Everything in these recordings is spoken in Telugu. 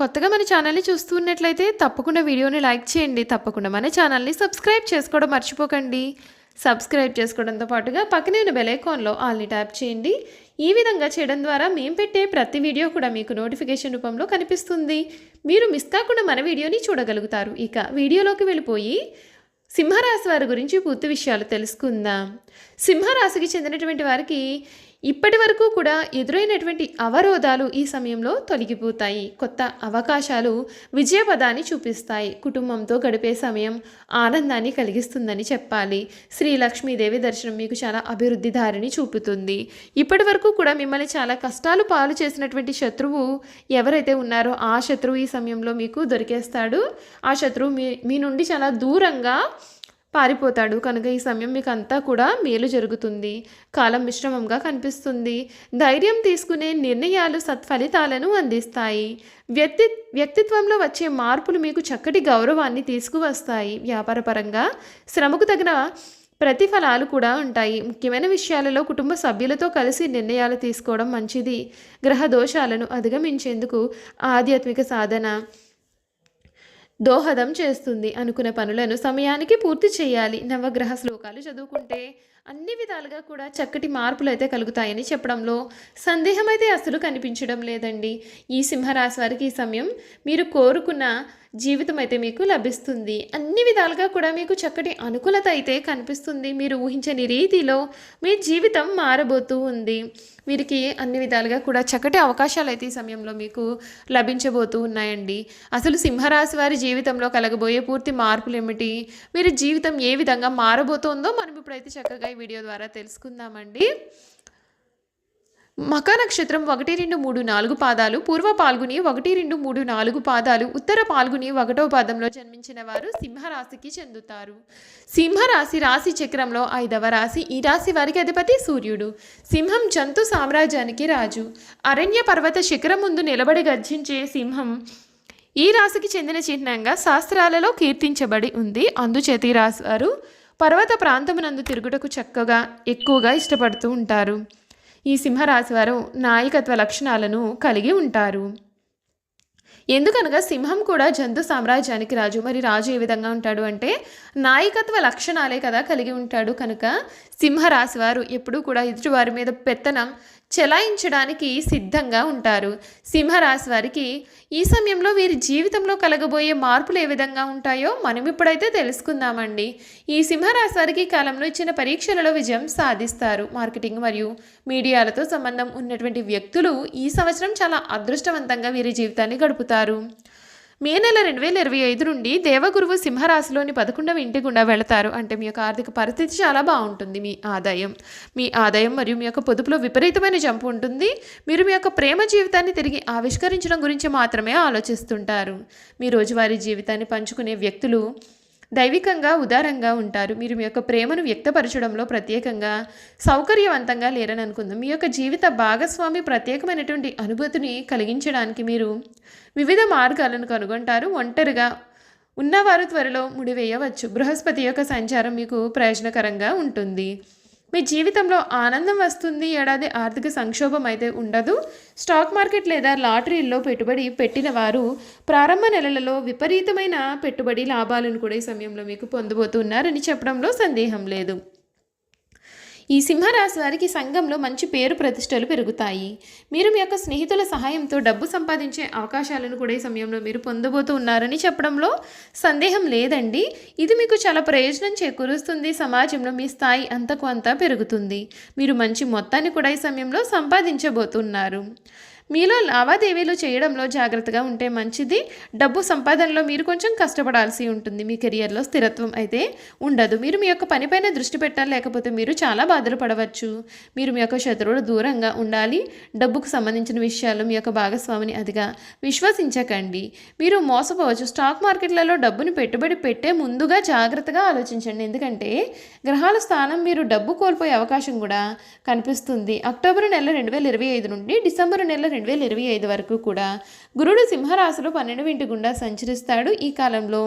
కొత్తగా మన ఛానల్ని చూస్తున్నట్లయితే తప్పకుండా వీడియోని లైక్ చేయండి. తప్పకుండా మన ఛానల్ని సబ్స్క్రైబ్ చేసుకోవడం మర్చిపోకండి. సబ్స్క్రైబ్ చేసుకోవడంతో పాటుగా పక్కనే ఉన్న బెలైకాన్లో ఆల్ని ట్యాప్ చేయండి. ఈ విధంగా చేయడం ద్వారా మేము పెట్టే ప్రతి వీడియో కూడా మీకు నోటిఫికేషన్ రూపంలో కనిపిస్తుంది. మీరు మిస్ కాకుండా మన వీడియోని చూడగలుగుతారు. ఇక వీడియోలోకి వెళ్ళిపోయి సింహరాశి వారి గురించి పూర్తి విషయాలు తెలుసుకుందాం. సింహరాశికి చెందినటువంటి వారికి ఇప్పటి వరకు కూడా ఎదురైనటువంటి అవరోధాలు ఈ సమయంలో తొలగిపోతాయి. కొత్త అవకాశాలు విజయపదాన్ని చూపిస్తాయి. కుటుంబంతో గడిపే సమయం ఆనందాన్ని కలిగిస్తుందని చెప్పాలి. శ్రీ లక్ష్మీదేవి దర్శనం మీకు చాలా అభివృద్ధి దారిని చూపుతుంది. ఇప్పటి వరకు కూడా మిమ్మల్ని చాలా కష్టాలు పాలు చేసినటువంటి శత్రువు ఎవరైతే ఉన్నారో ఆ శత్రువు ఈ సమయంలో మీకు దొరికేస్తాడు. ఆ శత్రువు మీ మీ నుండి చాలా దూరంగా పారిపోతాడు. కనుక ఈ సమయం మీకు అంతా కూడా మేలు జరుగుతుంది. కాలం మిశ్రమంగా కనిపిస్తుంది. ధైర్యం తీసుకునే నిర్ణయాలు సత్ఫలితాలను అందిస్తాయి. వ్యక్తి వ్యక్తిత్వంలో వచ్చే మార్పులు మీకు చక్కటి గౌరవాన్ని తీసుకువస్తాయి. వ్యాపారపరంగా శ్రమకు తగిన ప్రతిఫలాలు కూడా ఉంటాయి. ముఖ్యమైన విషయాలలో కుటుంబ సభ్యులతో కలిసి నిర్ణయాలు తీసుకోవడం మంచిది. గ్రహ దోషాలను అధిగమించేందుకు ఆధ్యాత్మిక సాధన దోహదం చేస్తుంది అనుకున్న పనులను సమయానికి పూర్తి చేయాలి. నవగ్రహ శ్లోకాలు చదువుకుంటే అన్ని విధాలుగా కూడా చక్కటి మార్పులు అయితే కలుగుతాయని చెప్పడంలో సందేహం అయితే అసలు కనిపించడం లేదండి. ఈ సింహరాశి వారికి ఈ సమయం మీరు కోరుకున్న జీవితం అయితే మీకు లభిస్తుంది. అన్ని విధాలుగా కూడా మీకు చక్కటి అనుకూలత అయితే కనిపిస్తుంది. మీరు ఊహించని రీతిలో మీ జీవితం మారబోతూ ఉంది. వీరికి అన్ని విధాలుగా కూడా చక్కటి అవకాశాలు అయితే ఈ సమయంలో మీకు లభించబోతూ ఉన్నాయండి. అసలు సింహరాశి వారి జీవితంలో కలగబోయే పూర్తి మార్పులు ఏమిటి వీరి జీవితం ఏ విధంగా మారబోతోందో మనం ఇప్పుడైతే చక్కగా వీడియో ద్వారా తెలుసుకుందామండి. మక నక్షత్రం ఒకటి రెండు మూడు నాలుగు పాదాలు పూర్వ పాల్గొని ఒకటి రెండు మూడు నాలుగు పాదాలు ఉత్తర పాల్గొని ఒకటో పాదంలో జన్మించిన వారు సింహరాశికి చెందుతారు. సింహరాశి రాశి చక్రంలో ఐదవ రాశి ఈ రాశి వారికి అధిపతి సూర్యుడు. సింహం జంతు సామ్రాజ్యానికి రాజు. అరణ్య పర్వత శిఖరం ముందు నిలబడి గర్జించే సింహం ఈ రాశికి చెందిన చిహ్నంగా శాస్త్రాలలో కీర్తించబడి ఉంది. అందుచేత ఈ రాశి వారు పర్వత ప్రాంతమునందు తిరుగుటకు చక్కగా ఎక్కువగా ఇష్టపడుతూ ఉంటారు. ఈ సింహరాశి వారు నాయకత్వ లక్షణాలను కలిగి ఉంటారు. ఎందుకనగా సింహం కూడా జంతు సామ్రాజ్యానికి రాజు. మరి రాజు ఏ విధంగా ఉంటాడు అంటే నాయకత్వ లక్షణాలే కదా కలిగి ఉంటాడు. కనుక సింహరాశి వారు ఎప్పుడూ కూడా ఎదుటివారి మీద పెత్తనం చెలాయించడానికి సిద్ధంగా ఉంటారు. సింహరాశి వారికి ఈ సమయంలో వీరి జీవితంలో కలగబోయే మార్పులు ఏ విధంగా ఉంటాయో మనం ఇప్పుడైతే తెలుసుకుందామండి. ఈ సింహరాశి వారికి కాలంలో ఇచ్చిన పరీక్షలలో విజయం సాధిస్తారు. మార్కెటింగ్ మరియు మీడియాలతో సంబంధం ఉన్నటువంటి వ్యక్తులు ఈ సంవత్సరం చాలా అదృష్టవంతంగా వీరి జీవితాన్ని గడుపుతారు. మే నెల రెండు వేల ఇరవై ఐదు నుండి దేవగురువు సింహరాశిలోని పదకొండవ ఇంటి గుండా వెళతారు. అంటే మీ యొక్క ఆర్థిక పరిస్థితి చాలా బాగుంటుంది మీ ఆదాయం. మీ ఆదాయం మరియు మీ యొక్క పొదుపులో విపరీతమైన జంపు ఉంటుంది. మీరు మీ యొక్క ప్రేమ జీవితాన్ని తిరిగి ఆవిష్కరించడం గురించి మాత్రమే ఆలోచిస్తుంటారు. మీ రోజువారీ జీవితాన్ని పంచుకునే వ్యక్తులు దైవికంగా ఉదారంగా ఉంటారు. మీరు మీ యొక్క ప్రేమను వ్యక్తపరచడంలో ప్రత్యేకంగా సౌకర్యవంతంగా లేరని అనుకుందాం. మీ యొక్క జీవిత భాగస్వామి ప్రత్యేకమైనటువంటి అనుభూతిని కలిగించడానికి మీరు వివిధ మార్గాలను కనుగొంటారు. ఒంటరిగా ఉన్నవారు త్వరలో ముడివేయవచ్చు. బృహస్పతి యొక్క సంచారం మీకు ప్రయోజనకరంగా ఉంటుంది. మీ జీవితంలో ఆనందం వస్తుంది ఏడాది ఆర్థిక సంక్షోభం అయితే ఉండదు. స్టాక్ మార్కెట్ లేదా లాటరీల్లో పెట్టుబడి పెట్టిన వారు ప్రారంభ నెలలలో విపరీతమైన పెట్టుబడి లాభాలను కూడా ఈ సమయంలో మీకు పొందబోతున్నారని చెప్పడంలో సందేహం లేదు. ఈ సింహరాశి వారికి సంఘంలో మంచి పేరు ప్రతిష్టలు పెరుగుతాయి. మీరు మీ యొక్క స్నేహితుల సహాయంతో డబ్బు సంపాదించే అవకాశాలను కూడా ఈ సమయంలో మీరు పొందబోతూ ఉన్నారని చెప్పడంలో సందేహం లేదండి. ఇది మీకు చాలా ప్రయోజనం చేకూరుస్తుంది. సమాజంలో మీ స్థాయి అంతకు అంతా పెరుగుతుంది. మీరు మంచి మొత్తాన్ని కూడా ఈ సమయంలో సంపాదించబోతున్నారు. మీలో లావాదేవీలు చేయడంలో జాగ్రత్తగా ఉంటే మంచిది. డబ్బు సంపాదనలో మీరు కొంచెం కష్టపడాల్సి ఉంటుంది. మీ కెరియర్లో స్థిరత్వం అయితే ఉండదు. మీరు మీ యొక్క పనిపైన దృష్టి పెట్టాలి లేకపోతే మీరు చాలా బాధలు పడవచ్చు. మీరు మీ యొక్క శత్రువులు దూరంగా ఉండాలి. డబ్బుకు సంబంధించిన విషయాలు మీ యొక్క భాగస్వామిని అదిగా విశ్వసించకండి. మీరు మోసపోవచ్చు. స్టాక్ మార్కెట్లలో డబ్బును పెట్టుబడి పెట్టే ముందుగా జాగ్రత్తగా ఆలోచించండి. ఎందుకంటే గ్రహాల స్థానం మీరు డబ్బు కోల్పోయే అవకాశం కూడా కనిపిస్తుంది. అక్టోబర్ నెల రెండు వేల ఇరవై ఐదు నుండి డిసెంబర్ నెల రెండు వేల ఇరవై ఐదు వరకు కూడా గురుడు సింహరాశిలో పన్నెండు ఇంటి గుండా సంచరిస్తాడు. ఈ కాలంలో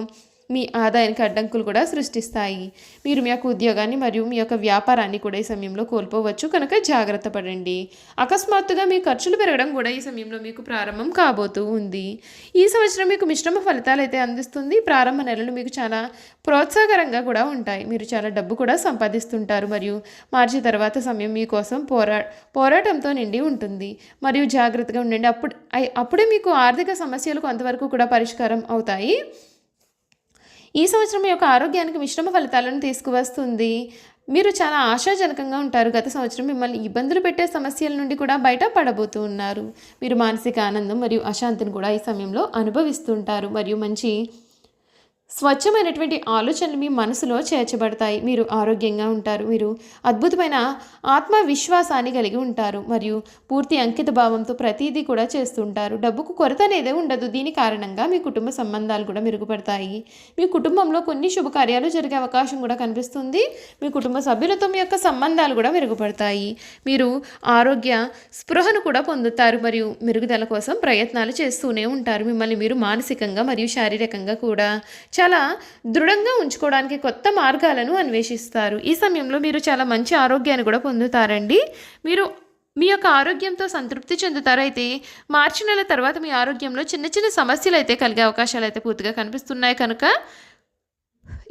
మీ ఆదాయానికి అడ్డంకులు కూడా సృష్టిస్తాయి. మీరు మీ యొక్క ఉద్యోగాన్ని మరియు మీ యొక్క వ్యాపారాన్ని కూడా ఈ సమయంలో కోల్పోవచ్చు. కనుక జాగ్రత్త పడండి. అకస్మాత్తుగా మీ ఖర్చులు పెరగడం కూడా ఈ సమయంలో మీకు ప్రారంభం కాబోతూ ఉంది. ఈ సంవత్సరం మీకు మిశ్రమ ఫలితాలు అయితే అందిస్తుంది. ప్రారంభ నెలలు మీకు చాలా ప్రోత్సాహకరంగా కూడా ఉంటాయి. మీరు చాలా డబ్బు కూడా సంపాదిస్తుంటారు. మరియు మార్చి తర్వాత సమయం మీకోసం పోరా పోరాటంతో నిండి ఉంటుంది. మరియు జాగ్రత్తగా ఉండండి. అప్పుడు అప్పుడే మీకు ఆర్థిక సమస్యలు కొంతవరకు కూడా పరిష్కారం అవుతాయి. ఈ సంవత్సరం మీ యొక్క ఆరోగ్యానికి మిశ్రమ ఫలితాలను తీసుకువస్తుంది. మీరు చాలా ఆశాజనకంగా ఉంటారు. గత సంవత్సరం మిమ్మల్ని ఇబ్బందులు పెట్టే సమస్యల నుండి కూడా బయట పడబోతూ ఉన్నారు. మీరు మానసిక ఆనందం మరియు అశాంతిని కూడా ఈ సమయంలో అనుభవిస్తుంటారు. మరియు మంచి స్వచ్ఛమైనటువంటి ఆలోచనలు మీ మనసులో చేర్చబడతాయి. మీరు ఆరోగ్యంగా ఉంటారు. మీరు అద్భుతమైన ఆత్మవిశ్వాసాన్ని కలిగి ఉంటారు. మరియు పూర్తి అంకిత భావంతో ప్రతిదీ కూడా చేస్తుంటారు. డబ్బుకు కొరత అనేదే ఉండదు. దీని కారణంగా మీ కుటుంబ సంబంధాలు కూడా మెరుగుపడతాయి. మీ కుటుంబంలో కొన్ని శుభకార్యాలు జరిగే అవకాశం కూడా కనిపిస్తుంది. మీ కుటుంబ సభ్యులతో మీ యొక్క సంబంధాలు కూడా మెరుగుపడతాయి. మీరు ఆరోగ్య స్పృహను కూడా పొందుతారు. మరియు మెరుగుదల కోసం ప్రయత్నాలు చేస్తూనే ఉంటారు. మిమ్మల్ని మీరు మానసికంగా మరియు శారీరకంగా కూడా చాలా దృఢంగా ఉంచుకోవడానికి కొత్త మార్గాలను అన్వేషిస్తారు. ఈ సమయంలో మీరు చాలా మంచి ఆరోగ్యాన్ని కూడా పొందుతారండి. మీరు మీ యొక్క ఆరోగ్యంతో సంతృప్తి చెందుతారు. అయితే మార్చి నెల తర్వాత మీ ఆరోగ్యంలో చిన్న చిన్న సమస్యలు అయితే కలిగే అవకాశాలు అయితే పూర్తిగా కనిపిస్తున్నాయి. కనుక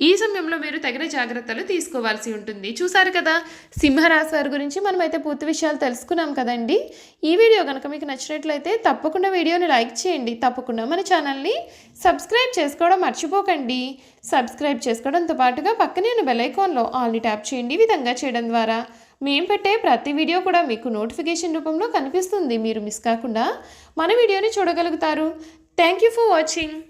ఈ సమయంలో మీరు తగిన జాగ్రత్తలు తీసుకోవాల్సి ఉంటుంది. చూసారు కదా సింహరాశి వారి గురించి మనమైతే పూర్తి విషయాలు తెలుసుకున్నాం కదండి. ఈ వీడియో కనుక మీకు నచ్చినట్లయితే తప్పకుండా వీడియోని లైక్ చేయండి. తప్పకుండా మన ఛానల్ని సబ్స్క్రైబ్ చేసుకోవడం మర్చిపోకండి. సబ్స్క్రైబ్ చేసుకోవడంతో పాటుగా పక్కనే ఉన్న బెలైకాన్లో ఆల్ని ట్యాప్ చేయండి. ఈ విధంగా చేయడం ద్వారా మేము పెట్టే ప్రతి వీడియో కూడా మీకు నోటిఫికేషన్ రూపంలో కనిపిస్తుంది. మీరు మిస్ కాకుండా మన వీడియోని చూడగలుగుతారు. Thank you for watching.